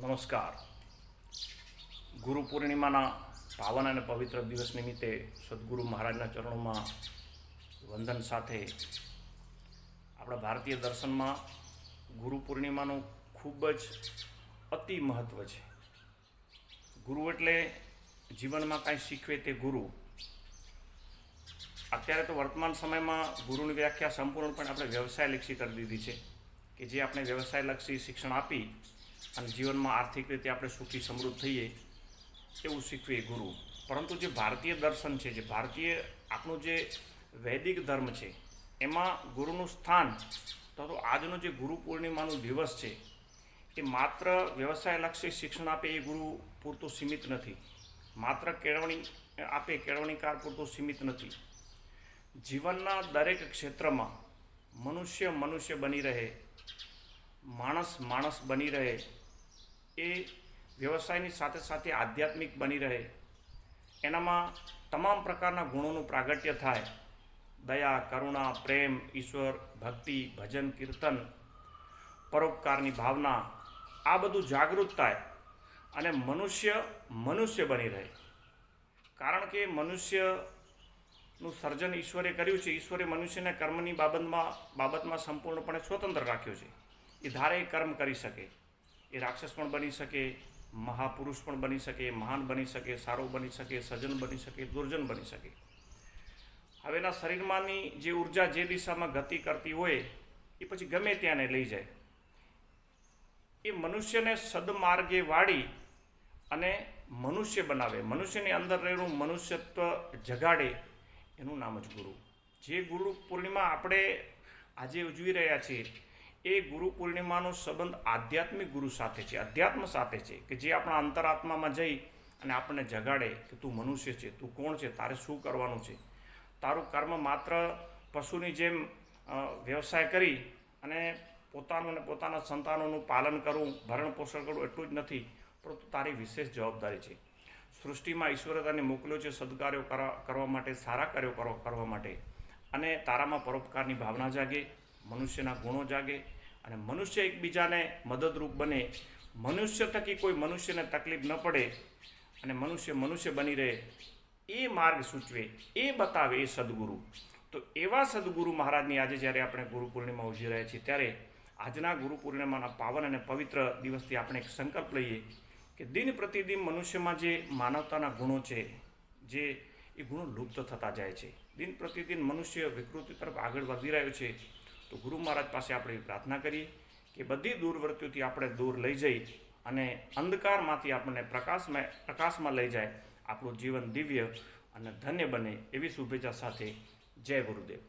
નમસ્કાર. ગુરુ પૂર્ણિમાના પાવન અને પવિત્ર દિવસ નિમિત્તે સદગુરુ મહારાજના ચરણોમાં વંદન સાથે આપણા ભારતીય દર્શનમાં ગુરુ પૂર્ણિમાનું ખૂબ જ અતિ મહત્ત્વ છે. ગુરુ એટલે જીવનમાં કાંઈ શીખવે તે ગુરુ. અત્યારે તો વર્તમાન સમયમાં ગુરુની વ્યાખ્યા સંપૂર્ણપણે આપણે વ્યવસાયલક્ષી કરી દીધી છે કે જે આપણે વ્યવસાયલક્ષી શિક્ષણ આપી અને જીવનમાં આર્થિક રીતે આપણે સુખી, સમૃદ્ધ થઈએ એવું શીખવે ગુરુ. પરંતુ જે ભારતીય દર્શન છે, જે ભારતીય આપણું જે વૈદિક ધર્મ છે, એમાં ગુરુનું સ્થાન તો આજનો જે ગુરુ પૂર્ણિમાનો દિવસ છે, એ માત્ર વ્યવસાયલક્ષી શિક્ષણ આપે એ ગુરુ પૂરતું સીમિત નથી. માત્ર કેળવણી આપે કેળવણીકાર પૂરતું સીમિત નથી. જીવનના દરેક ક્ષેત્રમાં મનુષ્ય મનુષ્ય બની રહે, માણસ માણસ બની રહે એ વ્યવસાયની સાથે સાથે આધ્યાત્મિક બની રહે. એનામાં તમામ પ્રકારના ગુણોનું પ્રાગટ્ય થાય. દયા, કરુણા, પ્રેમ, ઈશ્વર, ભક્તિ, ભજન, કીર્તન, પરોપકારની ભાવના, આ બધું જાગૃત થાય અને મનુષ્ય મનુષ્ય બની રહે. કારણ કે મનુષ્યનું સર્જન ઈશ્વરે કર્યું છે. ઈશ્વરે મનુષ્યને કર્મની બાબતમાં બાબતમાં સંપૂર્ણપણે સ્વતંત્ર રાખ્યો છે. એ ધારે કર્મ કરી શકે. એ રાક્ષસ પણ બની શકે, મહાપુરુષ પણ બની શકે, મહાન બની શકે, સારો બની શકે, સજ્જન બની શકે, દુર્જન બની શકે. હવે એના શરીરમાંની જે ઊર્જા જે દિશામાં ગતિ કરતી હોય, એ પછી ગમે ત્યાંને લઈ જાય. એ મનુષ્યને સદમાર્ગે વાળી અને મનુષ્ય બનાવે. મનુષ્યની અંદર રહેલું મનુષ્યત્વ જગાડે, એનું નામ જ ગુરુ. જે ગુરુ પૂર્ણિમા આપણે આજે ઉજવી રહ્યા છીએ એ ગુરુ પૂર્ણિમાનો સંબંધ આધ્યાત્મિક ગુરુ સાથે છે, અધ્યાત્મ સાથે છે કે જે આપણા અંતરાત્મામાં જઈ અને આપણને જગાડે કે તું મનુષ્ય છે, તું કોણ છે, તારે શું કરવાનું છે. તારું કર્મ માત્ર પશુની જેમ વ્યવસાય કરી અને પોતાનું અને પોતાના સંતાનોનું પાલન કરવું, ભરણ પોષણ કરવું એટલું જ નથી, પરંતુ તારી વિશેષ જવાબદારી છે. સૃષ્ટિમાં ઈશ્વરે તને મોકલ્યો છે, સદકાર્યો કરવા માટે, સારા કાર્યો કરવા માટે અને તારામાં પરોપકારની ભાવના જાગે મનુષ્યના ગુણો જાગે અને મનુષ્ય એકબીજાને મદદરૂપ બને. મનુષ્ય થકી કોઈ મનુષ્યને તકલીફ ન પડે અને મનુષ્ય મનુષ્ય બની રહે. એ માર્ગ સૂચવે, એ બતાવે એ સદગુરુ. તો એવા સદગુરુ મહારાજની આજે જ્યારે આપણે ગુરુ પૂર્ણિમા ઉજવી રહ્યા છીએ, ત્યારે આજના ગુરુ પૂર્ણિમાના પાવન અને પવિત્ર દિવસથી આપણે એક સંકલ્પ લઈએ કે દિન પ્રતિદિન મનુષ્યમાં જે માનવતાના ગુણો છે, જે એ ગુણો લુપ્ત થતા જાય છે. દિન પ્રતિદિન મનુષ્ય વિકૃતિ તરફ આગળ વધી રહ્યો છે. તો ગુરુ મહારાજ પાસે આપણે પ્રાર્થના કરીએ કે બધી દૂરવર્તીઓથી આપણે દૂર લઈ જઈ અને અંધકારમાંથી આપણને પ્રકાશમાં પ્રકાશમાં લઈ જાય આપણું જીવન દિવ્ય અને ધન્ય બને એવી શુભેચ્છા સાથે જય ગુરુદેવ.